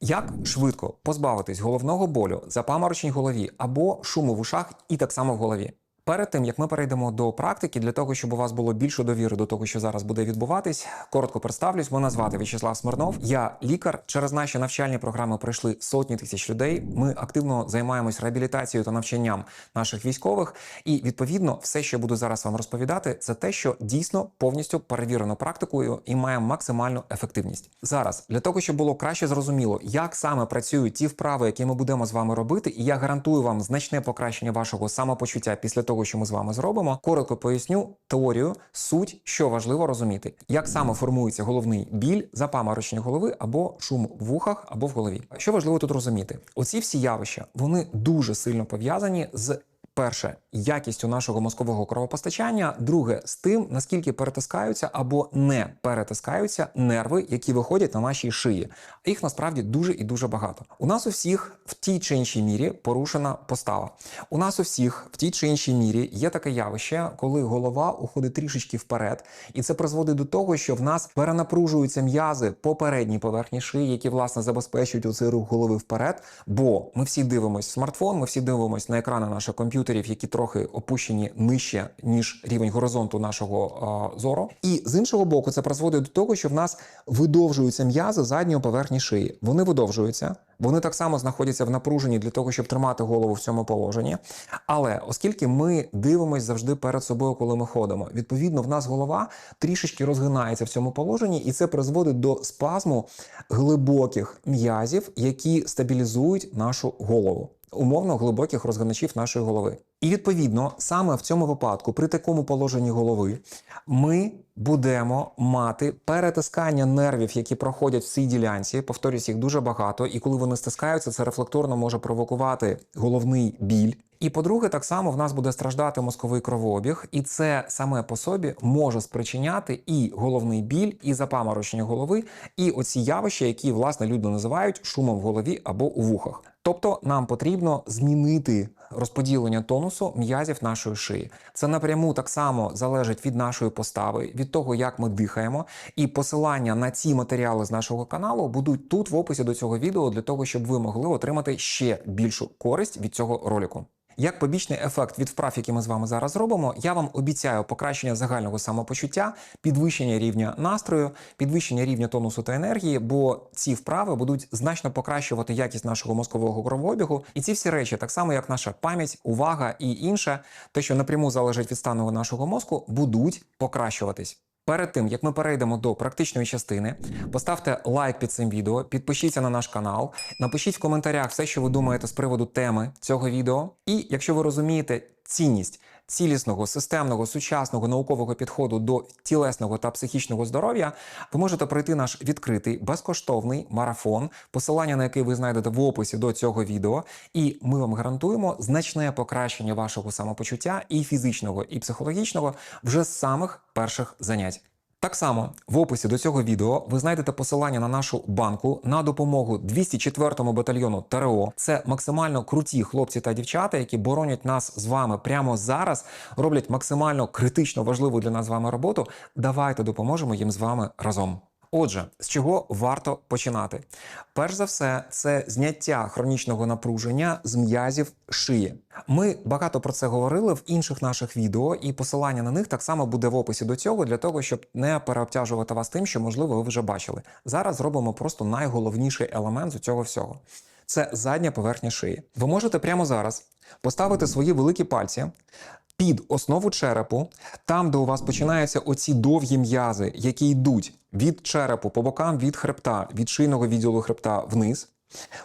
Як швидко позбавитись головного болю, запаморочень в голові або шуму в ушах і так само в голові? Перед тим як ми перейдемо до практики, для того, щоб у вас було більше довіри до того, що зараз буде відбуватись, коротко представлюсь. Мене звати В'ячеслав Смирнов. Я лікар. Через наші навчальні програми пройшли сотні тисяч людей. Ми активно займаємось реабілітацією та навчанням наших військових. І відповідно, все, що я буду зараз вам розповідати, це те, що дійсно повністю перевірено практикою і має максимальну ефективність. Зараз для того, щоб було краще зрозуміло, як саме працюють ті вправи, які ми будемо з вами робити, і я гарантую вам значне покращення вашого самопочуття після того, що ми з вами зробимо. Коротко поясню теорію, суть, що важливо розуміти, як саме формується головний біль, запаморочення голови або шум в вухах або в голові. Що важливо тут розуміти? Оці всі явища вони дуже сильно пов'язані з. Перше якістю нашого мозкового кровопостачання, друге з тим, наскільки перетискаються або не перетискаються нерви, які виходять на нашій шиї. А їх насправді дуже і дуже багато. У нас у всіх в тій чи іншій мірі порушена постава. У нас у всіх в тій чи іншій мірі є таке явище, коли голова уходить трішечки вперед, і це призводить до того, що в нас перенапружуються м'язи по передній поверхні шиї, які власне забезпечують оцей рух голови вперед. Бо ми всі дивимося смартфон, ми всі дивимося на екрани наших комп'ютерів, які трохи опущені нижче ніж рівень горизонту нашого а, зору. І з іншого боку, це призводить до того, що в нас видовжуються м'язи задньої поверхні шиї. Вони видовжуються. Вони так само знаходяться в напруженні для того, щоб тримати голову в цьому положенні. Але оскільки ми дивимося завжди перед собою, коли ми ходимо, відповідно, в нас голова трішечки розгинається в цьому положенні, і це призводить до спазму глибоких м'язів, які стабілізують нашу голову. Умовно глибоких розгиначів нашої голови. І відповідно, саме в цьому випадку, при такому положенні голови, ми будемо мати перетискання нервів, які проходять в цій ділянці. Повторюсь, їх дуже багато, і коли вони стискаються, це рефлекторно може провокувати головний біль. І по-друге, так само в нас буде страждати мозковий кровообіг, і це саме по собі може спричиняти і головний біль, і запаморочення голови, і оці явища, які власне люди називають шумом в голові або у вухах. Тобто нам потрібно змінити розподілення тонусу м'язів нашої шиї. Це напряму так само залежить від нашої постави, від того, як ми дихаємо. І посилання на ці матеріали з нашого каналу будуть тут в описі до цього відео для того, щоб ви могли отримати ще більшу користь від цього ролику. Як побічний ефект від вправ, які ми з вами зараз робимо, я вам обіцяю покращення загального самопочуття, підвищення рівня настрою, підвищення рівня тонусу та енергії, бо ці вправи будуть значно покращувати якість нашого мозкового кровообігу. І ці всі речі, так само як наша пам'ять, увага і інше, те, що напряму залежить від стану нашого мозку, будуть покращуватись. Перед тим як ми перейдемо до практичної частини, поставте лайк під цим відео, підпишіться на наш канал, напишіть в коментарях все, що ви думаєте з приводу теми цього відео. І якщо ви розумієте цінність цілісного, системного, сучасного наукового підходу до тілесного та психічного здоров'я, ви можете пройти наш відкритий безкоштовний марафон, посилання на який ви знайдете в описі до цього відео. І ми вам гарантуємо значне покращення вашого самопочуття і фізичного, і психологічного вже з самих перших занять. Так само в описі до цього відео ви знайдете посилання на нашу банку на допомогу 204-му батальйону ТРО. Це максимально круті хлопці та дівчата, які боронять нас з вами прямо зараз, роблять максимально критично важливу для нас з вами роботу. Давайте допоможемо їм з вами разом. Отже, з чого варто починати? Перш за все, це зняття хронічного напруження з м'язів шиї. Ми багато про це говорили в інших наших відео, і посилання на них так само буде в описі до цього, для того, щоб не переобтяжувати вас тим, що можливо ви вже бачили. Зараз зробимо просто найголовніший елемент з цього всього. Це задня поверхня шиї. Ви можете прямо зараз поставити свої великі пальці під основу черепу, там, де у вас починаються оці довгі м'язи, які йдуть від черепу по бокам від хребта, від шийного відділу хребта вниз.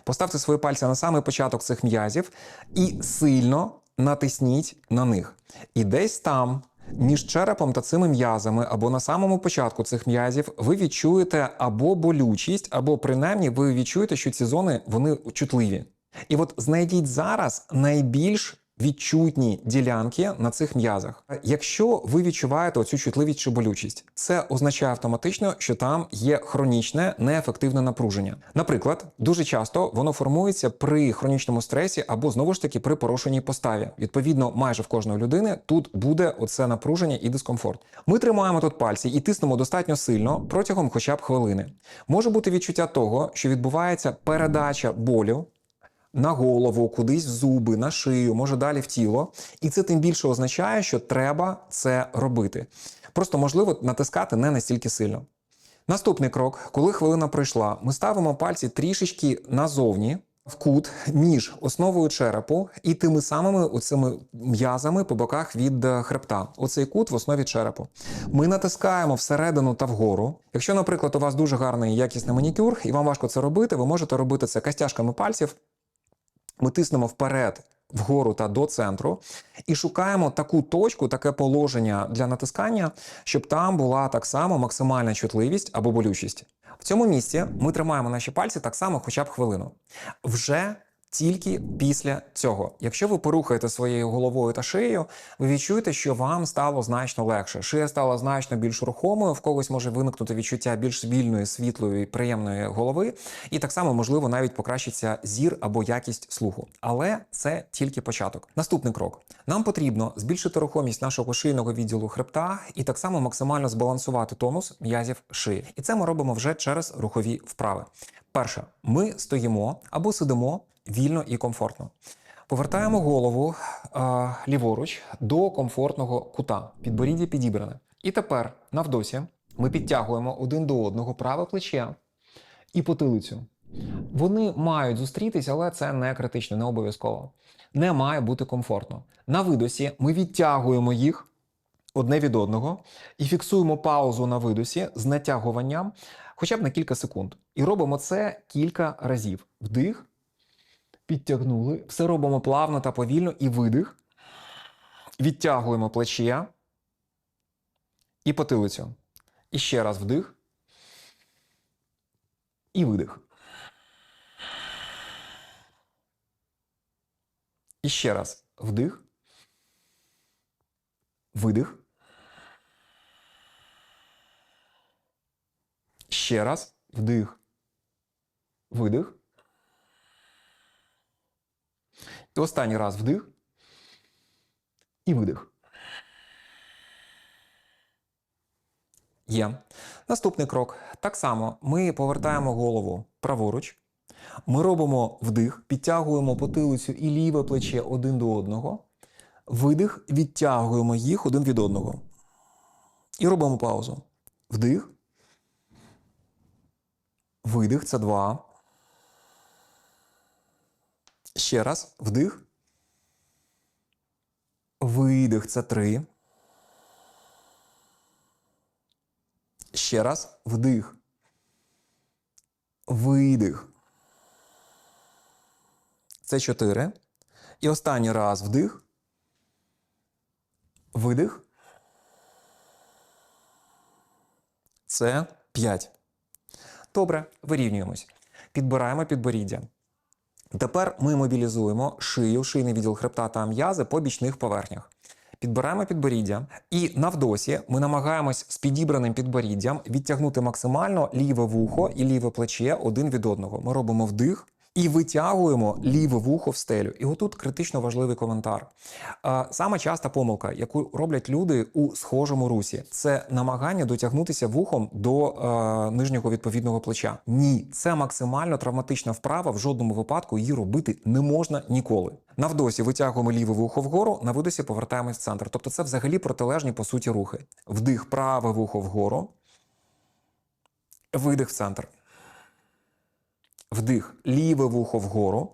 Поставте свої пальці на самий початок цих м'язів і сильно натисніть на них. І десь там. Між черепом та цими м'язами, або на самому початку цих м'язів, ви відчуєте або болючість, або принаймні ви відчуєте, що ці зони вони чутливі. І от знайдіть зараз найбільш відчутні ділянки на цих м'язах. Якщо ви відчуваєте оцю чутливість чи болючість, це означає автоматично, що там є хронічне неефективне напруження. Наприклад, дуже часто воно формується при хронічному стресі або знову ж таки при порушеній поставі. Відповідно, майже в кожної людини тут буде оце напруження і дискомфорт. Ми тримаємо тут пальці і тиснемо достатньо сильно протягом хоча б хвилини. Може бути відчуття того, що відбувається передача болю на голову, кудись в зуби, на шию, може далі в тіло. І це тим більше означає, що треба це робити. Просто можливо натискати не настільки сильно. Наступний крок, коли хвилина пройшла, ми ставимо пальці трішечки назовні. В кут між основою черепу і тими самими оцими м'язами по боках від е, хребта. Оцей кут в основі черепу. Ми натискаємо всередину та вгору. Якщо, наприклад, у вас дуже гарний якісний манікюр, і вам важко це робити, ви можете робити це костяшками пальців. Ми тиснемо вперед, вгору та до центру, і шукаємо таку точку, таке положення для натискання, щоб там була так само максимальна чутливість або болючість. В цьому місці ми тримаємо наші пальці так само хоча б хвилину. Вже тільки після цього. Якщо ви порухаєте своєю головою та шиєю, ви відчуєте, що вам стало значно легше. Шия стала значно більш рухомою, в когось може виникнути відчуття більш вільної, світлої, приємної голови, і так само, можливо, навіть покращиться зір або якість слуху. Але це тільки початок. Наступний крок: нам потрібно збільшити рухомість нашого шийного відділу хребта і так само максимально збалансувати тонус м'язів шиї. І це ми робимо вже через рухові вправи. Перше, ми стоїмо або сидимо вільно і комфортно. Повертаємо голову е, ліворуч до комфортного кута. Підборіддя підібране. І тепер навдосі ми підтягуємо один до одного праве плече і потилицю. Вони мають зустрітись, але це не критично, не обов'язково. Не має бути комфортно. На видосі ми відтягуємо їх одне від одного і фіксуємо паузу на видосі з натягуванням хоча б на кілька секунд. І робимо це кілька разів. Вдих, підтягнули, все робимо плавно та повільно і видих. Відтягуємо плече і потилицю. І ще раз вдих. І видих. І ще раз вдих. Видих. Ще раз вдих. Видих. І останній раз вдих. І видих. Є. Наступний крок. Так само ми повертаємо голову праворуч. Ми робимо вдих, підтягуємо потилицю і ліве плече один до одного. Видих, відтягуємо їх один від одного. І робимо паузу. Вдих. Видих це два. Ще раз. Вдих. Видих це три. Ще раз. Вдих. Видих. Це чотири. І останній раз вдих. Видих. Це п'ять. Добре, вирівнюємось. Підбираємо підборіддя. Тепер ми мобілізуємо шию, шийний відділ хребта та м'язи по бічних поверхнях. Підбираємо підборіддя, і навдосі ми намагаємось з підібраним підборіддям відтягнути максимально ліве вухо і ліве плече один від одного. Ми робимо вдих. І витягуємо ліве вухо в стелю. І отут критично важливий коментар. А, Сама часта помилка, яку роблять люди у схожому русі, це намагання дотягнутися вухом до е, нижнього відповідного плеча. Ні, це максимально травматична вправа. В жодному випадку її робити не можна ніколи. Навдосі витягуємо ліве вухо вгору, на видосі повертаємось в центр. Тобто це взагалі протилежні по суті рухи. Вдих праве вухо вгору, видих в центр. Вдих ліве вухо вгору.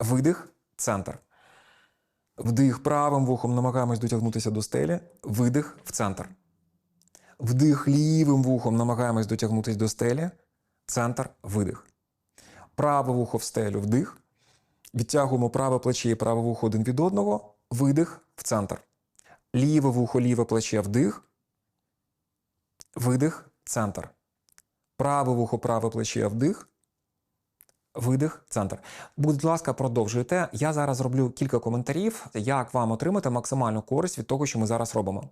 Видих центр. Вдих правим вухом намагаємось дотягнутися до стелі. Видих в центр. Вдих лівим вухом намагаємось дотягнутися до стелі. Центр видих. Праве вухо в стелю вдих. Відтягуємо праве плече і праве вухо один від одного. Видих в центр. Ліве вухо, ліве плече вдих. Видих центр. Праве вухо, праве плече вдих. Видих, центр. Будь ласка, продовжуйте. Я зараз зроблю кілька коментарів, як вам отримати максимальну користь від того, що ми зараз робимо.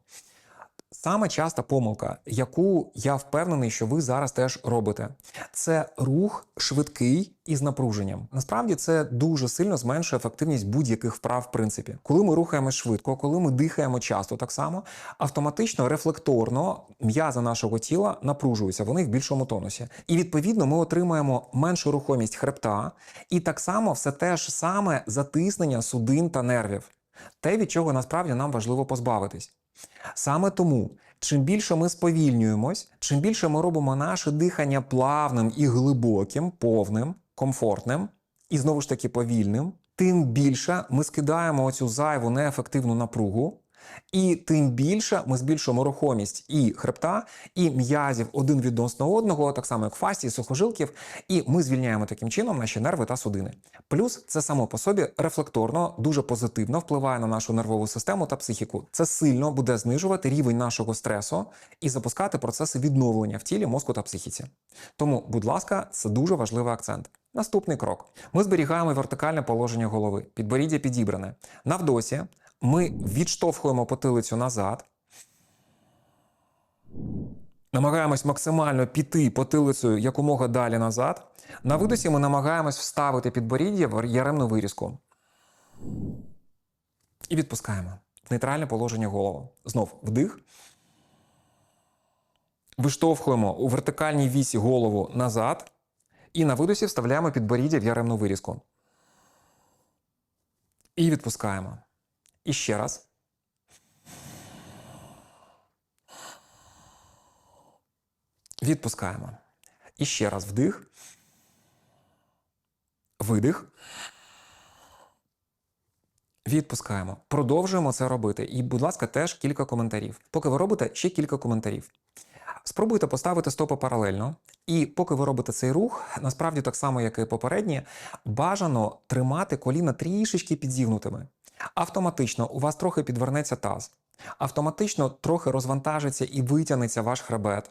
Саме часта помилка, яку я впевнений, що ви зараз теж робите, це рух швидкий із напруженням. Насправді це дуже сильно зменшує ефективність будь-яких вправ. В принципі, коли ми рухаємось швидко, коли ми дихаємо часто, так само автоматично, рефлекторно м'язи нашого тіла напружуються, вони в більшому тонусі. І відповідно ми отримаємо меншу рухомість хребта, і так само все те ж саме затиснення судин та нервів. Те, від чого насправді нам важливо позбавитись. Саме тому, чим більше ми сповільнюємось, чим більше ми робимо наше дихання плавним і глибоким, повним, комфортним і знову ж таки повільним, тим більше ми скидаємо оцю зайву неефективну напругу. І тим більше ми збільшуємо рухомість і хребта, і м'язів один відносно одного, так само як фасції, сухожилків, і ми звільняємо таким чином наші нерви та судини. Плюс це само по собі рефлекторно дуже позитивно впливає на нашу нервову систему та психіку. Це сильно буде знижувати рівень нашого стресу і запускати процеси відновлення в тілі, мозку та психіці. Тому, будь ласка, це дуже важливий акцент. Наступний крок: ми зберігаємо вертикальне положення голови, підборіддя підібране. На вдосі ми відштовхуємо потилицю назад. Намагаємось максимально піти потилицею якомога далі назад. На видосі ми намагаємось вставити підборіддя в яремну вирізку. І відпускаємо. В нейтральне положення голову. Знов вдих. Виштовхуємо у вертикальній вісі голову назад. І на видосі вставляємо підборіддя в яремну вирізку. І відпускаємо. І ще раз. Відпускаємо. І ще раз вдих. Видих. Відпускаємо. Продовжуємо це робити. І, будь ласка, теж кілька коментарів. Поки ви робите, ще кілька коментарів. Спробуйте поставити стопи паралельно. І поки ви робите цей рух, насправді так само, як і попередні, бажано тримати коліна трішечки підзігнутими. Автоматично у вас трохи підвернеться таз, автоматично трохи розвантажиться і витягнеться ваш хребет.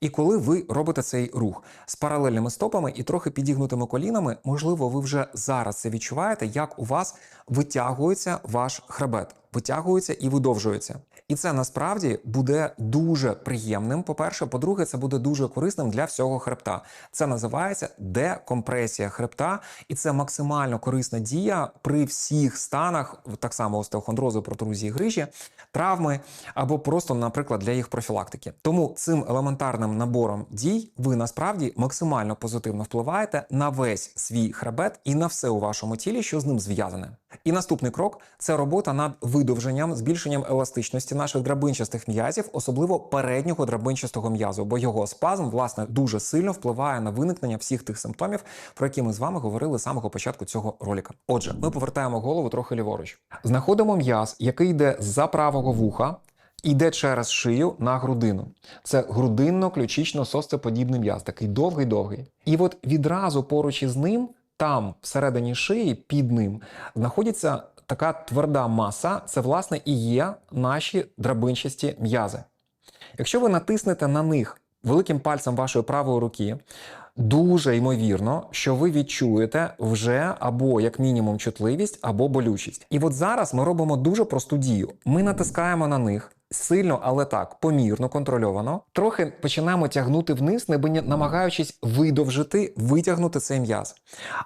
І коли ви робите цей рух з паралельними стопами і трохи підігнутими колінами, можливо, ви вже зараз це відчуваєте, як у вас витягується ваш хребет, витягується і видовжується. І це насправді буде дуже приємним. По-перше, по-друге, це буде дуже корисним для всього хребта. Це називається декомпресія хребта, і це максимально корисна дія при всіх станах, так само остеохондрозу, протрузії грижі, травми або просто, наприклад, для їх профілактики. Тому цим елементарним набором дій ви насправді максимально позитивно впливаєте на весь свій хребет і на все у вашому тілі, що з ним зв'язане. І наступний крок це робота над видовженням, збільшенням еластичності наших драбинчастих м'язів, особливо переднього драбинчастого м'язу, бо його спазм власне дуже сильно впливає на виникнення всіх тих симптомів, про які ми з вами говорили з самого початку цього ролика. Отже, ми повертаємо голову трохи ліворуч. Знаходимо м'яз, який йде за правого вуха. Іде через шию на грудину. Це грудинно-ключично-состеподібний м'яз, такий довгий-довгий. І от відразу поруч із ним, там, всередині шиї, під ним, знаходиться така тверда маса, це, власне, і є наші драбинчасті м'язи. Якщо ви натиснете на них великим пальцем вашої правої руки, дуже ймовірно, що ви відчуєте вже або як мінімум чутливість, або болючість. І от зараз ми робимо дуже просту дію. Ми натискаємо на них. Сильно, але так, помірно, контрольовано. Трохи починаємо тягнути вниз, ніби намагаючись видовжити, витягнути цей м'яз.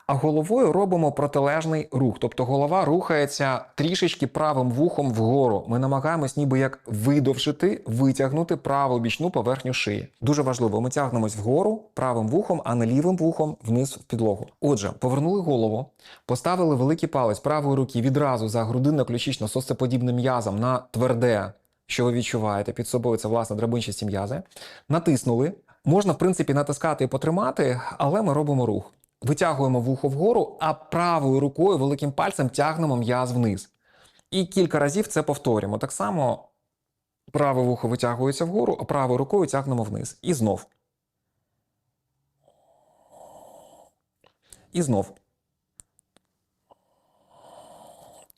А головою робимо протилежний рух. Тобто голова рухається трішечки правим вухом вгору. Ми намагаємось ніби як видовжити, витягнути праву бічну поверхню шиї. Дуже важливо, ми тягнемось вгору правим вухом, а не лівим вухом вниз в підлогу. Отже, повернули голову, поставили великий палець правої руки відразу за грудинно-ключично сосцеподібним м'язом на тверде що ви відчуваєте під собою, це власне драбинчасті м'язи. Натиснули. Можна, в принципі, натискати і потримати, але ми робимо рух. Витягуємо вухо вгору, а правою рукою великим пальцем тягнемо м'яз вниз. І кілька разів це повторюємо. Так само праве вухо витягується вгору, а правою рукою тягнемо вниз. І знов. І знов.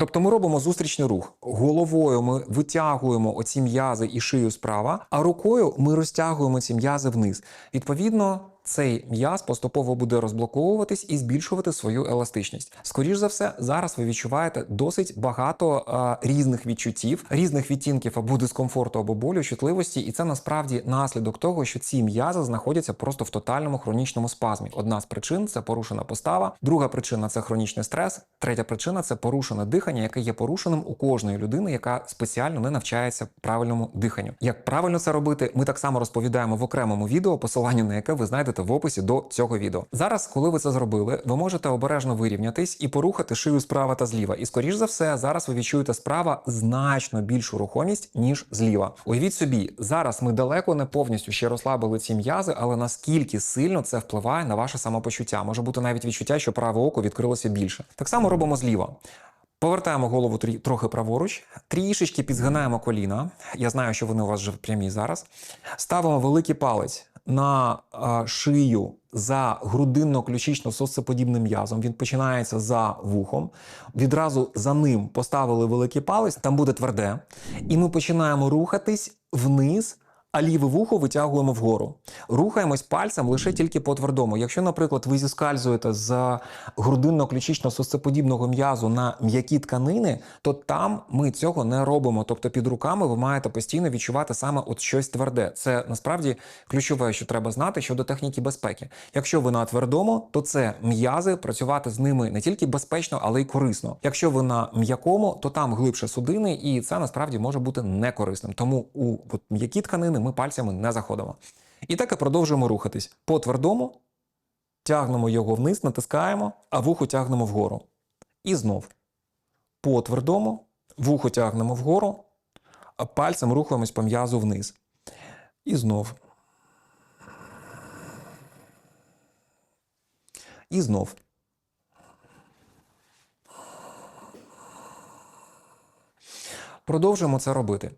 Тобто ми робимо зустрічний рух. Головою ми витягуємо оці м'язи і шию справа, а рукою ми розтягуємо ці м'язи вниз. Відповідно, цей м'яз поступово буде розблоковуватись і збільшувати свою еластичність. Скоріш за все, зараз ви відчуваєте досить багато е, різних відчуттів, різних відтінків або дискомфорту, або болю, чутливості, і це насправді наслідок того, що ці м'язи знаходяться просто в тотальному хронічному спазмі. Одна з причин це порушена постава, друга причина це хронічний стрес, третя причина це порушене дихання, яке є порушеним у кожної людини, яка спеціально не навчається правильному диханню. Як правильно це робити, ми так само розповідаємо в окремому відео, посилання на яке ви знайдете в описі до цього відео. Зараз, коли ви це зробили, ви можете обережно вирівнятись і порухати шию справа та зліва. І скоріш за все, зараз ви відчуєте справа значно більшу рухомість ніж зліва. Уявіть собі, зараз ми далеко не повністю ще розслабили ці м'язи, але наскільки сильно це впливає на ваше самопочуття. Може бути навіть відчуття, що праве око відкрилося більше. Так само робимо зліва. Повертаємо голову трохи праворуч, трішечки підзгинаємо коліна. Я знаю, що вони у вас вже прямі зараз. Ставимо великий палець на шию за грудинно-ключично-сосцеподібним м'язом. Він починається за вухом. Відразу за ним поставили великий палець, там буде тверде. І ми починаємо рухатись вниз. А ліве вухо витягуємо вгору. Рухаємось пальцем лише тільки по твердому. Якщо, наприклад, ви зіскальзуєте з грудинно-ключично-сосцеподібного м'язу на м'які тканини, то там ми цього не робимо. Тобто під руками ви маєте постійно відчувати саме от щось тверде. Це насправді ключове, що треба знати щодо техніки безпеки. Якщо ви на твердому, то це м'язи, працювати з ними не тільки безпечно, але й корисно. Якщо ви на м'якому, то там глибше судини, і це насправді може бути некорисним. Тому у м'які тканини ми пальцями не заходимо. І так і продовжуємо рухатись по твердому, тягнемо його вниз, натискаємо, а вухо тягнемо вгору. І знов. По твердому, вухо тягнемо вгору, а пальцем рухаємось по м'язу вниз. І знов. І знов. Продовжуємо це робити.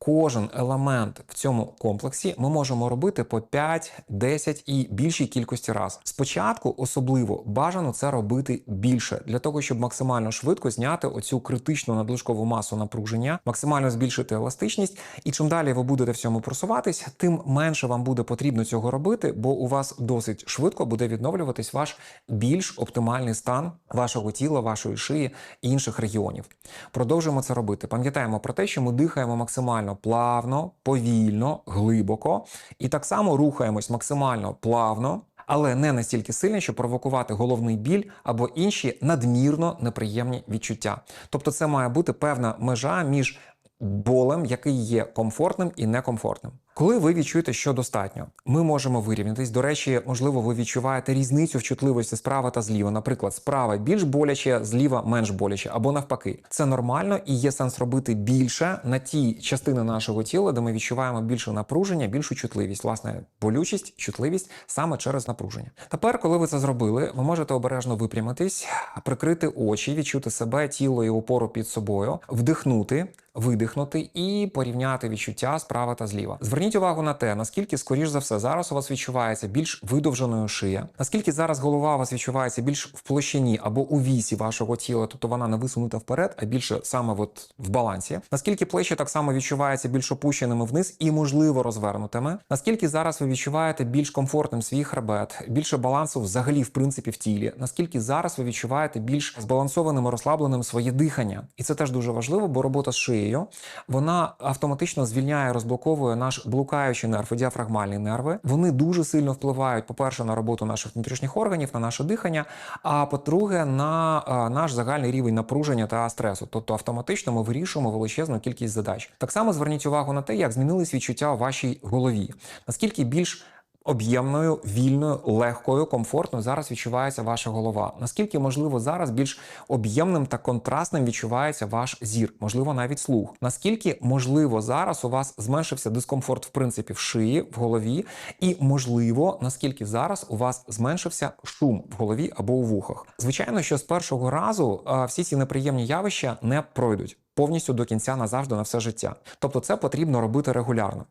Кожен елемент в цьому комплексі ми можемо робити по 5, 10 і більшій кількості раз. Спочатку особливо бажано це робити більше для того, щоб максимально швидко зняти оцю критичну надлишкову масу напруження, максимально збільшити еластичність. І чим далі ви будете в цьому просуватись, тим менше вам буде потрібно цього робити, бо у вас досить швидко буде відновлюватись ваш більш оптимальний стан вашого тіла, вашої шиї і інших регіонів. Продовжуємо це робити. Пам'ятаємо про те, що ми дихаємо максимально плавно, повільно, глибоко, і так само рухаємось максимально плавно. Але не настільки сильно, щоб провокувати головний біль або інші надмірно неприємні відчуття. Тобто, це має бути певна межа між болем, який є комфортним і некомфортним. Коли ви відчуєте, що достатньо, ми можемо вирівнятись. До речі, можливо, ви відчуваєте різницю в чутливості справа та зліва. Наприклад, справа більш боляче, зліва менш боляче, або навпаки. Це нормально і є сенс робити більше на ті частини нашого тіла, де ми відчуваємо більше напруження, більшу чутливість, власне, болючість, чутливість саме через напруження. Тепер, коли ви це зробили, ви можете обережно випрямитись, прикрити очі, відчути себе, тіло і опору під собою, вдихнути. Видихнути і порівняти відчуття справа та зліва. Зверніть увагу на те, наскільки, скоріш за все, зараз у вас відчувається більш видовженою шия, наскільки зараз голова у вас відчувається більш в площині або у вісі вашого тіла, тобто вона не висунута вперед, а більше саме от в балансі. Наскільки плечі так само відчуваються більш опущеними вниз і, можливо, розвернутими. Наскільки зараз ви відчуваєте більш комфортним свій хребет, більше балансу взагалі, в принципі, в тілі. Наскільки зараз ви відчуваєте більш збалансованим і розслабленим своє дихання, і це теж дуже важливо, бо робота з шиєю вона автоматично звільняє, розблоковує наш блукаючий нерв нерви, діафрагмальні нерви. Вони дуже сильно впливають, по-перше, на роботу наших внутрішніх органів, на наше дихання. А по-друге, на наш загальний рівень напруження та стресу. Тобто автоматично ми вирішуємо величезну кількість задач. Так само зверніть увагу на те, як змінились відчуття у вашій голові. Наскільки більш Об'ємною, вільною, легкою, комфортною зараз відчувається ваша голова. Наскільки можливо зараз більш об'ємним та контрастним відчувається ваш зір, можливо, навіть слух. Наскільки можливо зараз у вас зменшився дискомфорт, в принципі, в шиї, в голові, і можливо, наскільки зараз у вас зменшився шум в голові або у вухах. Звичайно, що з першого разу а, всі ці неприємні явища не пройдуть повністю до кінця назавжди на все життя. Тобто це потрібно робити регулярно.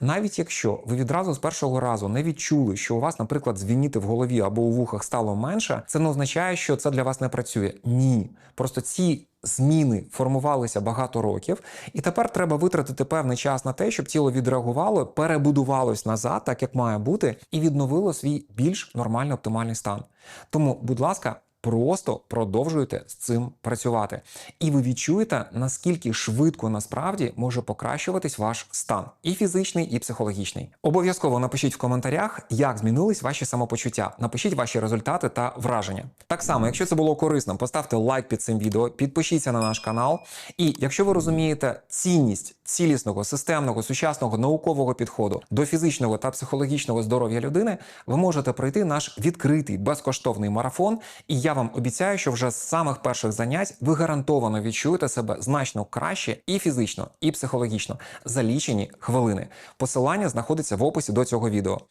Навіть якщо ви відразу з першого разу не відчули, що у вас, наприклад, звініти в голові або у вухах стало менше, це не означає, що це для вас не працює. Ні. Просто ці зміни формувалися багато років, і тепер треба витратити певний час на те, щоб тіло відреагувало, перебудувалось назад, так як має бути, і відновило свій більш нормальний оптимальний стан. Тому, будь ласка. Просто продовжуйте з цим працювати, і ви відчуєте, наскільки швидко насправді може покращуватись ваш стан, і фізичний, і психологічний. Обов'язково напишіть в коментарях, як змінились ваші самопочуття. Напишіть ваші результати та враження. Так само, якщо це було корисно, поставте лайк під цим відео, підпишіться на наш канал. І якщо ви розумієте цінність цілісного, системного, сучасного наукового підходу до фізичного та психологічного здоров'я людини, ви можете пройти наш відкритий безкоштовний марафон. І я вам обіцяю, що вже з самих перших занять ви гарантовано відчуєте себе значно краще і фізично, і психологічно за лічені хвилини. Посилання знаходиться в описі до цього відео.